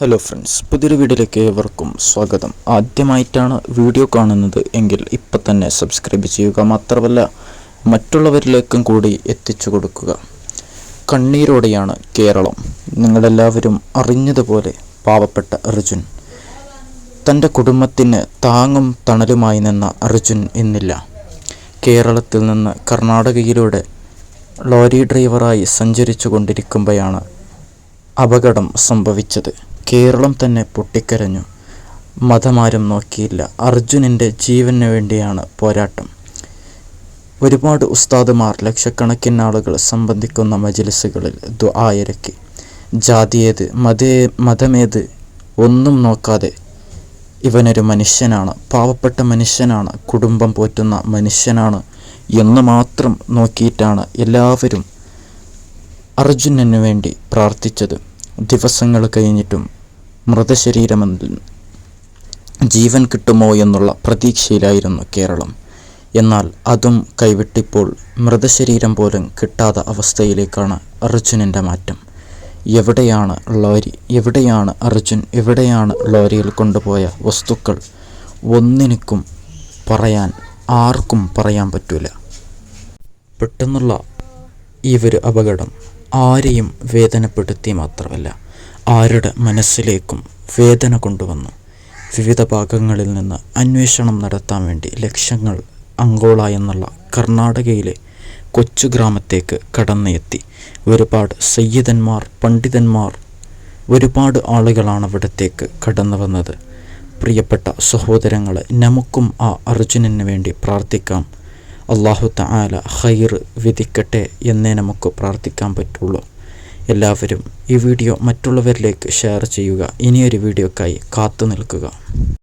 Hello friends പുതിയൊരു വീഡിയോയിലേക്ക് ഏവർക്കും സ്വാഗതം. ആദ്യമായിട്ടാണ് വീഡിയോ കാണുന്നത് എങ്കിൽ ഇപ്പം തന്നെ സബ്സ്ക്രൈബ് ചെയ്യുക മാത്രമല്ല മറ്റുള്ളവരിലേക്കും കൂടി എത്തിച്ചു കൊടുക്കുക. കണ്ണീരോടെയാണ് കേരളം. നിങ്ങളെല്ലാവരും അറിഞ്ഞതുപോലെ പാവപ്പെട്ട അർജുൻ. തന്റെ കുടുംബത്തിന് താങ്ങും തണലുമായി നിന്ന അർജുൻ എന്നില്ല. കേരളത്തിൽ നിന്ന് കർണാടകയിലൂടെ ലോറി ഡ്രൈവറായി സഞ്ചരിച്ചു കൊണ്ടിരിക്കുമ്പോഴാണ് അപകടം സംഭവിച്ചത്. കേരളം തന്നെ പൊട്ടിക്കരഞ്ഞു. മതമാരും നോക്കിയില്ല. അർജുനന്റെ ജീവന് വേണ്ടിയാണ് പോരാട്ടം. ഒരുപാട് ഉസ്താദുമാർ ലക്ഷക്കണക്കിന് ആളുകൾ സംബന്ധിക്കുന്ന മജിലിസുകളിൽ ദുആയിരക്കി ജാതിയേത് മതേ മതമേത് ഒന്നും നോക്കാതെ ഇവനൊരു മനുഷ്യനാണ്. പാവപ്പെട്ട മനുഷ്യനാണ്. കുടുംബം പോറ്റുന്ന മനുഷ്യനാണ് എന്ന് മാത്രം നോക്കിയിട്ടാണ് എല്ലാവരും അർജുനന് വേണ്ടി പ്രാർത്ഥിച്ചത്. ദിവസങ്ങൾ കഴിഞ്ഞിട്ടും മൃതശരീരമെന്ന് ജീവൻ കിട്ടുമോ എന്നുള്ള പ്രതീക്ഷയിലായിരുന്നു കേരളം. എന്നാൽ അതും കൈവിട്ടിപ്പോൾ മൃതശരീരം പോലും കിട്ടാത്ത അവസ്ഥയിലേക്കാണ് അർജുനന്റെ മാറ്റം. എവിടെയാണ് ലോരി എവിടെയാണ് അർജുൻ എവിടെയാണ് ലോരിയിൽ കൊണ്ടുപോയ വസ്തുക്കൾ? ഒന്നിനും പറയാൻ ആർക്കും പറയാൻ പറ്റൂല. പെട്ടെന്നുള്ള ഈ ഒരു അപകടം ആരെയും വേദനപ്പെടുത്തി മാത്രമല്ല. ആരുടെ മനസ്സിലേക്കും വേദന കൊണ്ടുവന്നു. വിവിധ ഭാഗങ്ങളിൽ നിന്ന് അന്വേഷണം നടത്താൻ വേണ്ടി ലക്ഷങ്ങൾ അങ്കോള എന്നുള്ള കർണാടകയിലെ കൊച്ചു ഗ്രാമത്തേക്ക് കടന്നെത്തി. ഒരുപാട് സയ്യിദന്മാർ പണ്ഡിതന്മാർ ഒരുപാട് ആളുകളാണ് അവിടത്തേക്ക് കടന്നു വന്നത്. പ്രിയപ്പെട്ട സഹോദരങ്ങളെ നമുക്കും ആ അർജുനന് വേണ്ടി പ്രാർത്ഥിക്കാം. അള്ളാഹു തആല ഖൈർ വിധിക്കട്ടെ എന്നേ നമുക്ക് പ്രാർത്ഥിക്കാൻ പറ്റുള്ളൂ. എല്ലാവരും ഈ വീഡിയോ മറ്റുള്ളവരിലേക്ക് ഷെയർ ചെയ്യുക. ഇനിയൊരു വീഡിയോക്കായി കാത്തു നിൽക്കുക